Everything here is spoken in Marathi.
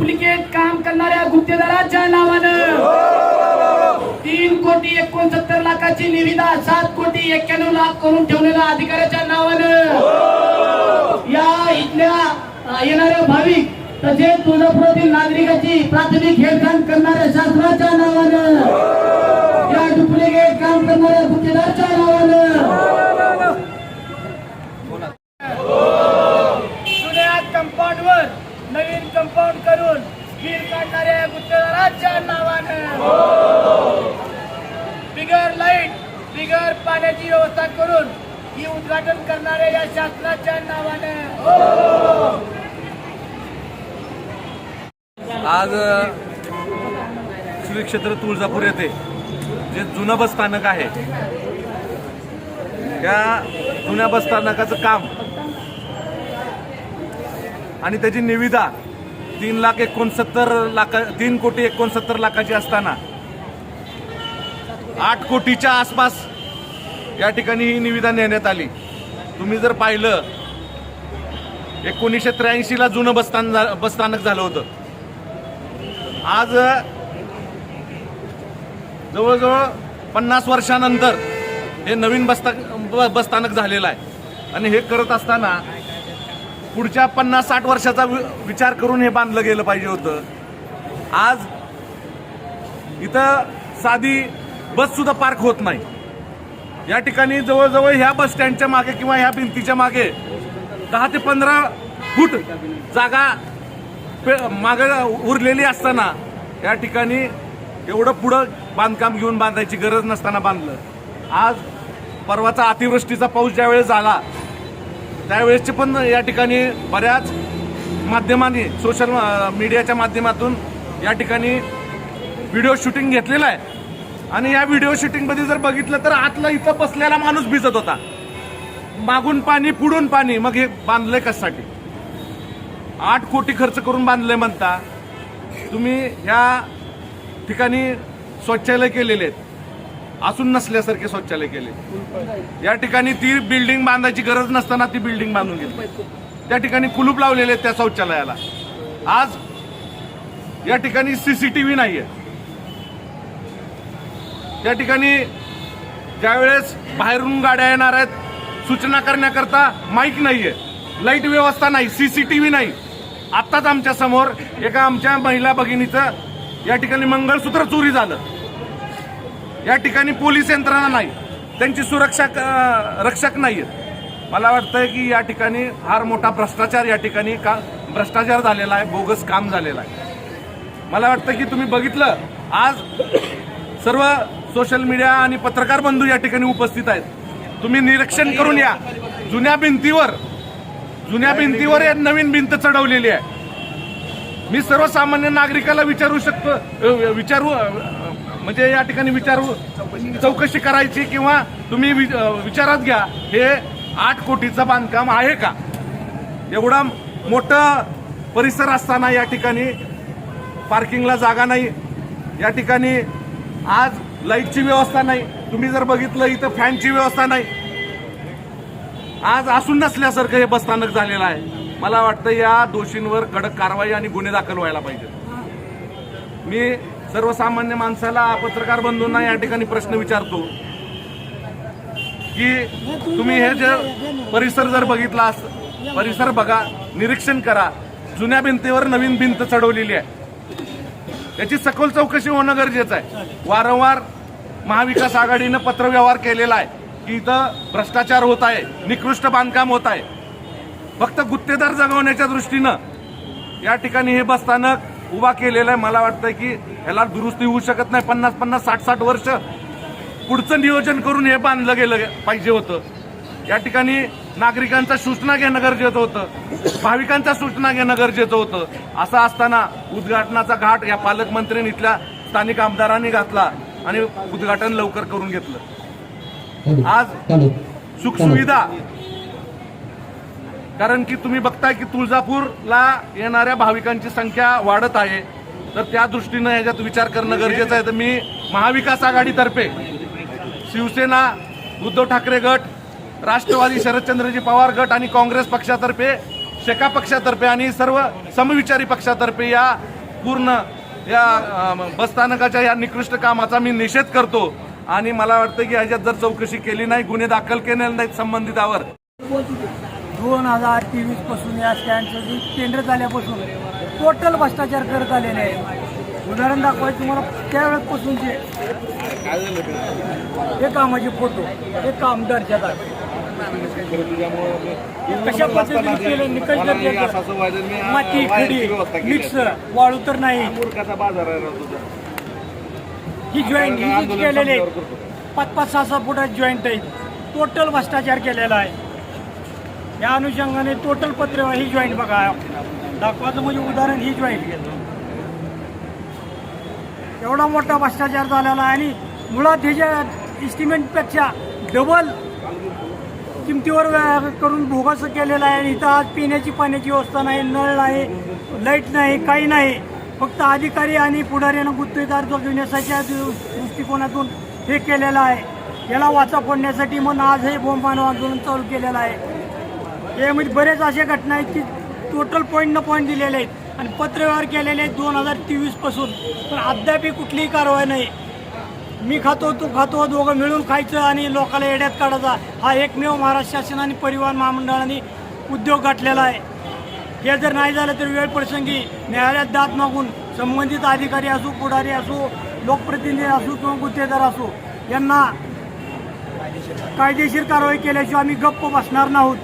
डुप्लिकेट काम करणाऱ्या गुप्तेदाराच्या नावानं. तीन कोटी एकोणसत्तर लाखाची निविदा सात कोटी एक्क्याण्णव लाख करून ठेवलेल्या अधिकाऱ्याच्या नावानं. या इथल्या येणाऱ्या भाविक तसेच तुळजापुरातील नागरिकाची प्राथमिक हेळसांड करणाऱ्या शासनाच्या नावानं या डुप्लिकेट काम करणाऱ्या गुप्तेदाराच्या नावानं पाण्याची व्यवस्था करून ही उद्घाटन करणाऱ्या या शासनाच्या नावाने. आज श्री क्षेत्र तुळजापूर येथे जे जुनं बस स्थानक आहे त्या जुन्या बस स्थानकाचं काम आणि त्याची निविदा तीन लाख एकोणसत्तर लाखा तीन कोटी एकोणसत्तर लाखाची असताना आठ कोटीच्या आसपास या ठिकाणी ही निविदा नेण्यात आली. तुम्ही जर पाहिलं एकोणीसशे त्र्याऐंशीला जुनं बसस्थान झा- बसस्थानक झालं होतं. आज जवळजवळ पन्नास वर्षानंतर हे नवीन बसता बसस्थानक झालेलं आहे. आणि हे करत असताना पुढच्या पन्नास साठ वर्षाचा वि- विचार करून हे बांधलं गेलं पाहिजे होतं. आज इथं साधी बस सुद्धा पार्क होत नाही. या ठिकाणी जवळजवळ ह्या बस स्टँडच्या मागे किंवा ह्या भिंतीच्या मागे दहा ते पंधरा फूट जागा मागे मागं उरलेली असताना या ठिकाणी एवढं पुढं बांधकाम घेऊन बांधायची गरज नसताना बांधलं. आज परवाचा अतिवृष्टीचा पाऊस ज्यावेळेस झाला त्यावेळेसचे पण या ठिकाणी बऱ्याच माध्यमांनी सोशल मीडियाच्या माध्यमातून या ठिकाणी व्हिडिओ शूटिंग घेतलेलं आहे. आणि या व्हिडिओ शूटिंगमध्ये जर बघितलं तर आतला इथं बसलेला माणूस भिजत होता. मागून पाणी पुढून पाणी. मग हे बांधलंय कशासाठी? आठ कोटी खर्च करून बांधले म्हणता. तुम्ही ह्या ठिकाणी शौचालय केलेले आहेत. असून नसल्यासारखे शौचालय केले. या ठिकाणी ती बिल्डिंग बांधायची गरज नसताना ती बिल्डिंग बांधून घेतली. त्या ठिकाणी कुलूप लावलेले आहेत त्या शौचालयाला. आज या ठिकाणी सीसीटीव्ही आहे त्या ठिकाणी ज्यावेळेस बाहेरून गाड्या येणार आहेत सूचना करण्याकरता माईक आहे लाइट व्यवस्था नाही सी सी टी व्ही नाही. आत्ताच आमच्यासमोर एका आमच्या महिला भगिनीचं या ठिकाणी मंगळसूत्र चोरी झालं. या ठिकाणी पोलीस यंत्रणा नाही त्यांची सुरक्षा क- रक्षक नाहीये. मला वाटतंय की या ठिकाणी फार मोठा भ्रष्टाचार या ठिकाणी का भ्रष्टाचार झालेला आहे बोगस काम झालेलं आहे. मला वाटतं की तुम्ही बघितलं आज सर्व सोशल मीडिया आणि पत्रकार बंधू या ठिकाणी उपस्थित आहेत. तुम्ही निरीक्षण करून या. जुन्या भिंतीवर जुन्या भिंतीवर एक नवीन भिंत चढवलेली आहे. मी सर्वसामान्य नागरिकाला विचारू शकतो विचारू म्हणजे या ठिकाणी विचारू चौकशी करायची किंवा तुम्ही वि- विचारात घ्या हे आठ कोटीचं बांधकाम आहे का? एवढा मोठं परिसर असताना या ठिकाणी पार्किंगला जागा नाही. या ठिकाणी आज लाईटची व्यवस्था नाही. तुम्ही जर बघितलं इथं फॅनची व्यवस्था नाही. आज असून नसल्यासारखं हे बसस्थानक झालेलं आहे. मला वाटतं या दोषींवर कडक कारवाई आणि गुन्हे दाखल व्हायला पाहिजे. मी सर्वसामान्य माणसाला पत्रकार बंधूंना या ठिकाणी प्रश्न विचारतो की तुम्ही हे जे परिसर जर बघितला परिसर बघा निरीक्षण करा. जुन्या भिंतीवर नवीन भिंत चढवलेली आहे. याची सखोल चौकशी होणं गरजेचं आहे. वारंवार महाविकास आघाडीनं पत्रव्यवहार केलेला आहे की इथं भ्रष्टाचार होत आहे निकृष्ट बांधकाम होत आहे. फक्त गुत्तेदार जगवण्याच्या दृष्टीनं या ठिकाणी हे बसस्थानक उभा केलेलं आहे. मला वाटतं की ह्याला दुरुस्ती होऊ शकत नाही. पन्नास पन्नास साठ साठ वर्ष पुढचं नियोजन करून हे बांधलं गेलं पाहिजे होतं. या ठिकाणी नागरिकांचा सूचना घेणं गरजेचं होतं. भाविकांच्या सूचना घेणं गरजेचं होतं. असं असताना उद्घाटनाचा घाट या पालकमंत्र्यांनी इथल्या स्थानिक आमदारांनी घातला आणि उद्घाटन लवकर करून घेतलं. आज सुखसुविधा कारण की तुम्ही बघताय की तुळजापूरला येणाऱ्या भाविकांची संख्या वाढत आहे. तर त्या दृष्टीनं याच्यात विचार करणं गरजेचं आहे. तर मी महाविकास आघाडीतर्फे शिवसेना उद्धव ठाकरे गट राष्ट्रवादी शरदचंद्रजी पवार गट आणि काँग्रेस पक्षातर्फे शेका पक्षातर्फे आणि सर्व समविचारी पक्षातर्फे या पूर्ण या बसस्थानकाच्या या निकृष्ट कामाचा मी निषेध करतो. आणि मला वाटतं की ह्याच्यात जर चौकशी केली नाही गुन्हे दाखल केले नाहीत संबंधितावर. दोन हजार तेवीसपासून या स्टँडचं जे टेंडर झाल्यापासून टोटल भ्रष्टाचार करत आलेले आहे उदाहरण दाखवायचं तुम्हाला त्यावेळेपासूनचे. हे कामाचे फोटो हे काम दर्जादार कशा पद्धतीने केलं? निकष दर्जाचं माती खडी मिक्स वाळू तर नाही. ही जॉईंट ही जी केलेली आहे. पाच पाच सहा सहा फुटात जॉईंट आहेत टोटल भ्रष्टाचार केलेला आहे. या अनुषंगाने टोटल पत्र ही जॉईंट बघा. दाखवायचं म्हणजे उदाहरण ही जॉईंट एवढा मोठा भ्रष्टाचार झालेला आहे आणि मुळात ह्याच्या इस्टिमेटपेक्षा डबल किमतीवर व्या- करून भोगास केलेलं आहे. आणि इथं आज पिण्याची पाण्याची व्यवस्था नाही नळ नाही लाइट नाही काही नाही. फक्त अधिकारी आणि पुढाऱ्यांना गुत्तेदार जगविण्याच्या दृष्टिकोनातून हे केलेलं आहे. याला वाचा फोडण्यासाठी म्हणून आज हे बोंब मानव आंदोलन चालू केलेलं आहे. यामध्ये बरेच अशा घटना आहेत की टोटल पॉईंट न पॉईंट दिलेले आहेत. आणि पत्रव्यवहार केलेले आहेत दोन हजार तेवीसपासून पण अद्यापही कुठलीही कारवाई नाही. मी खातो तू खातो दोघं मिळून खायचं आणि लोकांना येड्यात काढायचा. हा एकमेव महाराष्ट्र शासन आणि परिवहन महामंडळाने उद्योग गाठलेला आहे. हे जर नाही झालं तर वेळ प्रसंगी न्यायालयात दाद मागून संबंधित अधिकारी असो पुढारी असो लोकप्रतिनिधी असो किंवा गुत्तेदार असो यांना कायदेशीर कारवाई केल्याशिवाय आम्ही गप्प बसणार नाहोत.